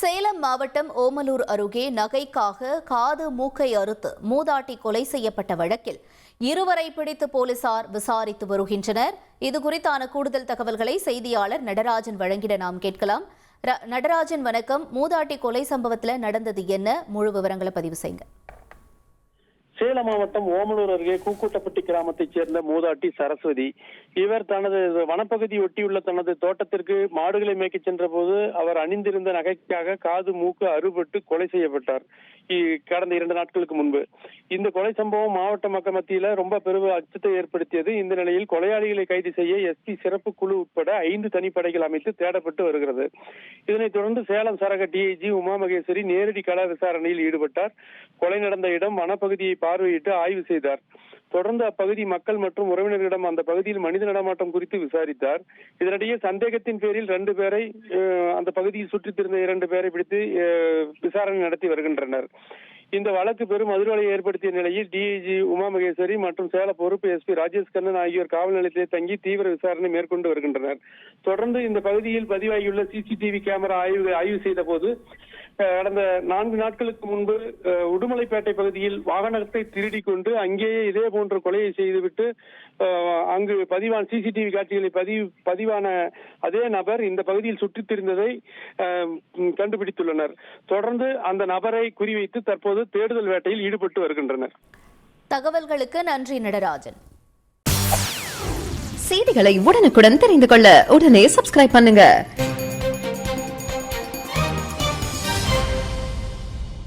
சேலம் மாவட்டம் ஓமலூர் அருகே நகைக்காக காது மூக்கை அறுத்து மூதாட்டி கொலை செய்யப்பட்ட வழக்கில் இருவரை பிடித்து போலீசார் விசாரித்து வருகின்றனர். இது குறித்தான கூடுதல் தகவல்களை செய்தியாளர் நடராஜன் வழங்கிட நாம் கேட்கலாம். நடராஜன் வணக்கம். மூதாட்டி கொலை சம்பவத்துல நடந்தது என்ன? முழு விவரங்களை பதிவு செய்யுங்க. சேலம் மாவட்டம் ஓமலூர் அருகே கூக்கூட்டப்பட்டி கிராமத்தைச் சேர்ந்த மூதாட்டி சரஸ்வதி. இவர் தனது வனப்பகுதி ஒட்டியுள்ள தனது தோட்டத்திற்கு மாடுகளை மேய்க்கச் சென்ற போது அவர் அணிந்திருந்த நகைக்காக காது மூக்கு அறுபட்டு கொலை செய்யப்பட்டார். கடந்த இரண்டு நாட்களுக்கு முன்பு. இந்த கொலை சம்பவம் மாவட்ட மக்கள் மத்தியில ரொம்ப பெரும் அச்சத்தை ஏற்படுத்தியது. இந்த நிலையில் கொலையாளிகளை கைது செய்ய எஸ்பி சிறப்பு குழு உட்பட ஐந்து தனிப்படைகள் அமைத்து தேடப்பட்டு வருகிறது. இதனைத் தொடர்ந்து சேலம் சரக டிஐஜி உமா மகேஸ்வரி நேரடி கள விசாரணையில் ஈடுபட்டார். கொலை நடந்த இடம் வனப்பகுதியை பார்வையிட்டு ஆய்வு செய்தார். தொடர்ந்து அப்பகுதி மக்கள் மற்றும் உறவினர்களிடம் அந்த பகுதியில் மனித நடமாட்டம் குறித்து விசாரித்தார். இதனிடையே சந்தேகத்தின் பேரில் ரெண்டு பேரை அந்த பகுதியில் சுற்றித் திரிந்த இரண்டு பேரை பிடித்து விசாரணை நடத்தி வருகின்றனர். இந்த வழக்கு பெரும் அதிர்வலை ஏற்படுத்திய நிலையில் டிஐஜி உமா மகேஸ்வரி மற்றும் சேல பொறுப்பு எஸ்பி ராஜேஷ் கண்ணன் ஆகியோர் காவல் நிலையத்தில் தங்கி தீவிர விசாரணை மேற்கொண்டு வருகின்றனர். தொடர்ந்து இந்த பகுதியில் பதிவாகியுள்ள சிசிடிவி கேமரா ஆய்வு ஆய்வு செய்த போது கடந்த நான்கு நாட்களுக்கு முன்பு உடுமலைப்பேட்டை பகுதியில் வாகனத்தை திருடி கொண்டு அங்கேயே இதே போன்ற கொலையை செய்துவிட்டு அங்கு பதிவான சிசிடிவி காட்சிகளை பதிவு பதிவான அதே நபர் இந்த பகுதியில் சுற்றித் திரிந்ததை கண்டுபிடித்துள்ளனர். தொடர்ந்து அந்த நபரை குறிவைத்து தற்போது தேடுதல் வேட்டையில் ஈடுபட்டு வருகின்றனர். தகவல்களுக்கு நன்றி நடராஜன். செய்திகளை உடனுக்குடன் தெரிந்து கொள்ள உடனே சப்ஸ்கிரைப் பண்ணுங்க.